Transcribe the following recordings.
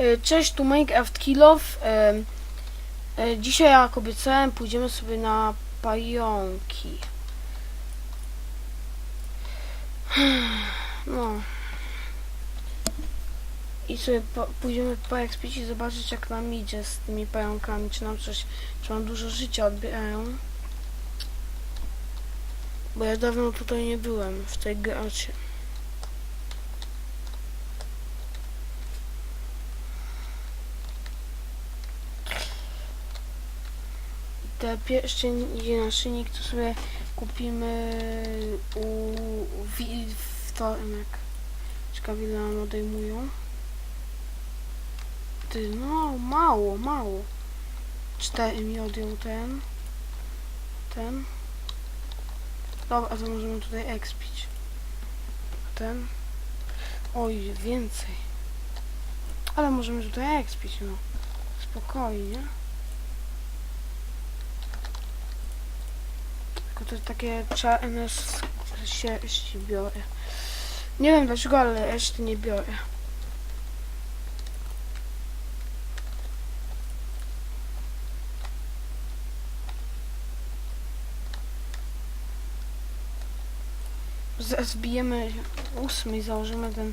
E, Cześć, tu Minecraft Kilof. E, e, Dzisiaj, jak obiecałem, pójdziemy sobie na pająki. No. I sobie po, pójdziemy poekspić i zobaczyć, jak nam idzie z tymi pająkami. Czy nam coś, czy dużo życia odbierają. Bo ja dawno tutaj nie byłem, w tej gracie. Te pierwsze naszyjnik to sobie kupimy u wi- w Tormek. Ciekawe ile nam odejmują. Ty, no mało, mało. Cztery mi odjął ten. Ten. Dobra, to możemy tutaj ekspić. A ten. Oj, więcej. Ale możemy tutaj ekspić, no. Spokojnie. To takie czarne sierści biorę. Nie wiem dlaczego, ale reszty nie biorę. Zaraz bijemy ósmy i założymy ten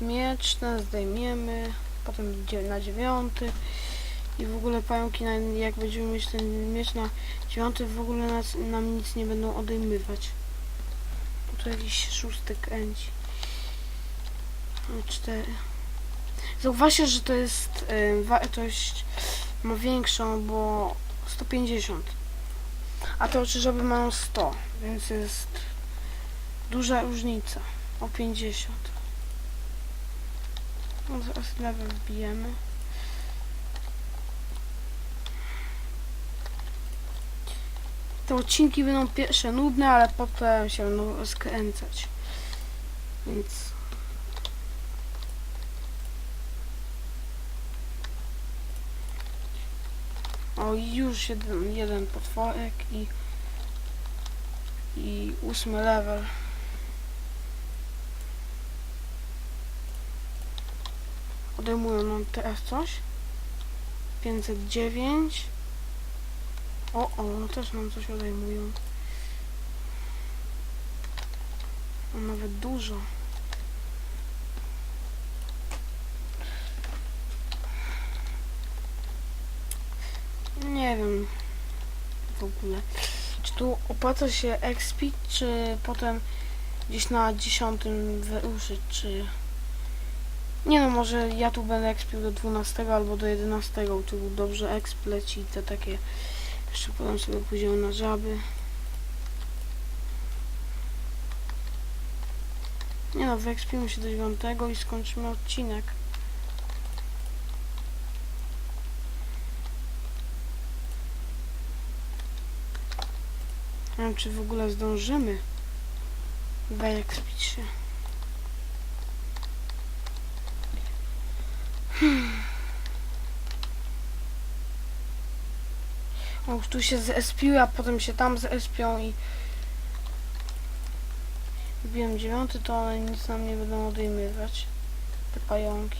miecz, ten zdejmiemy, potem na dziewiąty i w ogóle pająki, na, jak będziemy mieć ten miecz na dziewiąty, w ogóle nas, nam nic nie będą odejmywać. Tu jakiś szósty kręci. Cztery. Zauważcie, że to jest y, wartość ma większą, bo 150. A te oczyżowe mają 100, więc jest duża różnica. O 50. No zaraz level wbijemy. Te odcinki będą pierwsze nudne, ale potem się będą rozkręcać. Więc... O, już jeden, jeden potworek i... I ósmy level. Odejmują nam teraz coś. 509. O, o, no też nam coś odejmują. A nawet dużo. Nie wiem w ogóle. Czy tu opłaca się expić, czy potem gdzieś na dziesiątym wyruszyć, czy... Nie no, może ja tu będę expił do 12 albo do 11, tu dobrze exp leci te takie jeszcze potem sobie pójdziemy na żaby. Nie no, wyekspimy się do dziewiątego i skończymy odcinek. Nie wiem, czy w ogóle zdążymy wyekspić się. O, już tu się zespiły, a potem się tam zespią i wbiłem dziewiąty, to one nic nam nie będą odejmować. Te pająki.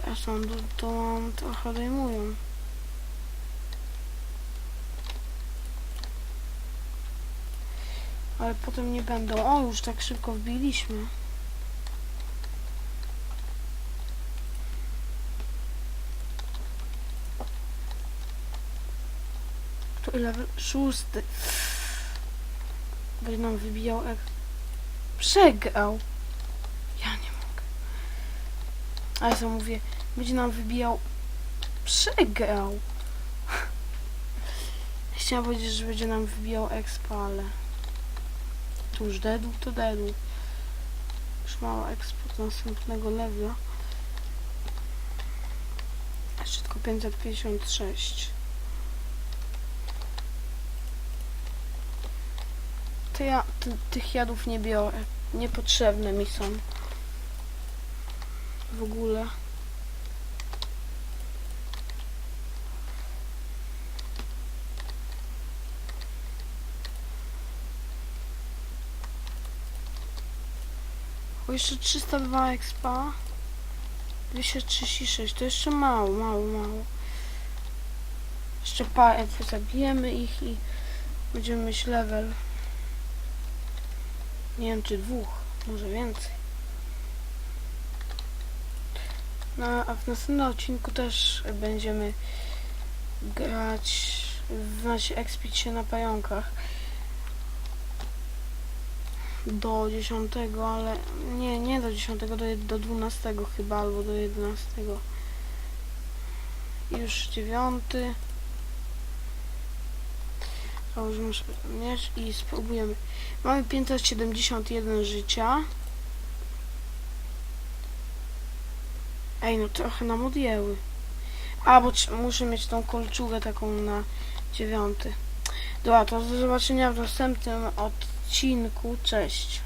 Teraz on to, to nam trochę odejmują. Ale potem nie będą. O, już tak szybko wbiliśmy. To level szósty. Będzie nam wybijał jak... Przegrał. Ja nie mogę. Ale co mówię, będzie nam wybijał... Przegrał. Chciałam powiedzieć, że będzie nam wybijał expa, ale... Tu już dedł, to dedł. Już mało expo do następnego levela. Jeszcze tylko 556. To ja ty, tych jadów nie biorę. Niepotrzebne mi są. W ogóle. O, jeszcze 302 expa. 236, to jeszcze mało, mało, mało. Jeszcze parę zabijemy ich i będziemy mieć level. Nie wiem czy dwóch, może więcej. No a w następnym odcinku też będziemy grać, znaczy expić się na pająkach do 10, ale nie, nie do 10, do, do 12 chyba, albo do 11. Już 9. Założymy sobie miecz i spróbujemy. Mamy 571 życia. Ej, no trochę nam odjęły. A, bo muszę mieć tą kolczugę taką na dziewiąty. Dobra, to do zobaczenia w następnym odcinku. Cześć.